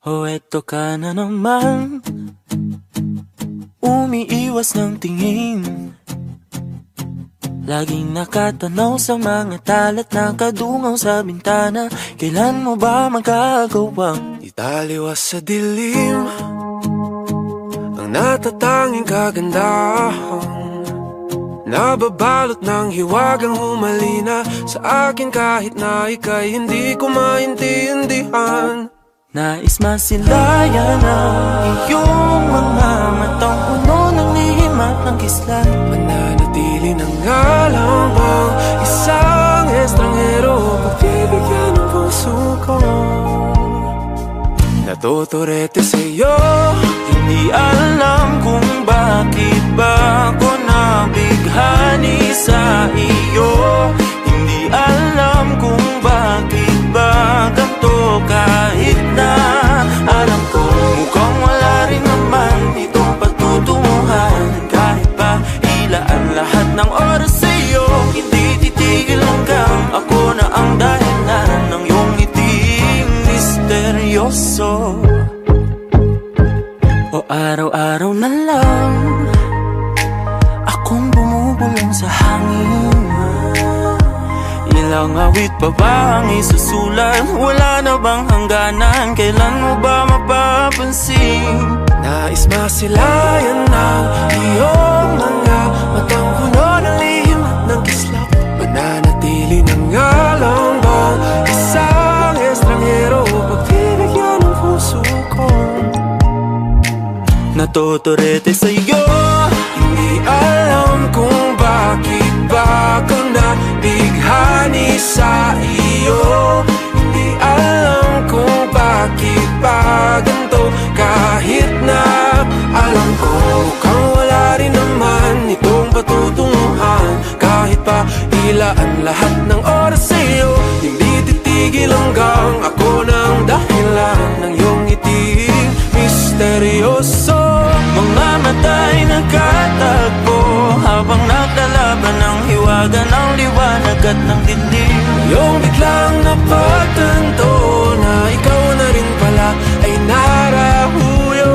O eto ka na naman. Umiiwas ng tingin. Laging nakatanaw sa mga talat Nakadungaw sa bintana. Kailan mo ba magagawang Italiwas sa dilim. Ang natatanging kagandahan. Nababalot ng hiwagang humalina. Sa akin kahit na ika'y hindi ko maintindihan Nais masilayan ang iyong mga matang puno ng lihim at ng kislat Mananatili ng ngalang bang isang estranghero Pagbibigyan ng puso ko. Natuturete sa'yo Hindi alam kung bakit ba ako nabighani sa ng oras sa iyo Hindi titigil hanggang ako na ang dahilan ng iyong ngiting misteryoso o araw-araw na lang Akong bumubulong sa hangin Ilang awit pa ba ang isusulat? Wala na bang hangganan? Kailan mo ba mapapansin? Nais masilayan ng iyong Natuturete sa'yo. Hindi alam kung bakit ba ako nabighani sa iyo. Hindi alam kung bakit ba ganito Kahit na alam ko mukhang wala rin naman itong patutunguhan. Kahit pa ilaan lahat ng oras sa iyo Hindi titigil hanggang ako ng dahilan ng iyong ngiting misteryoso liwanag at ng dilim Yung biglang napagtanto na ikaw na rin pala ay narahuyo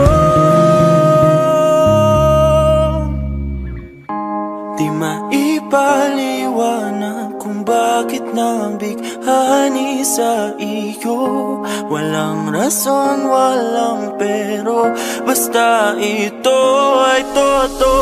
Di maipaliwanag kung bakit nabighani sa iyo. Walang rason, walang pero. Basta ito ay totoo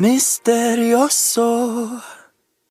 Misteryoso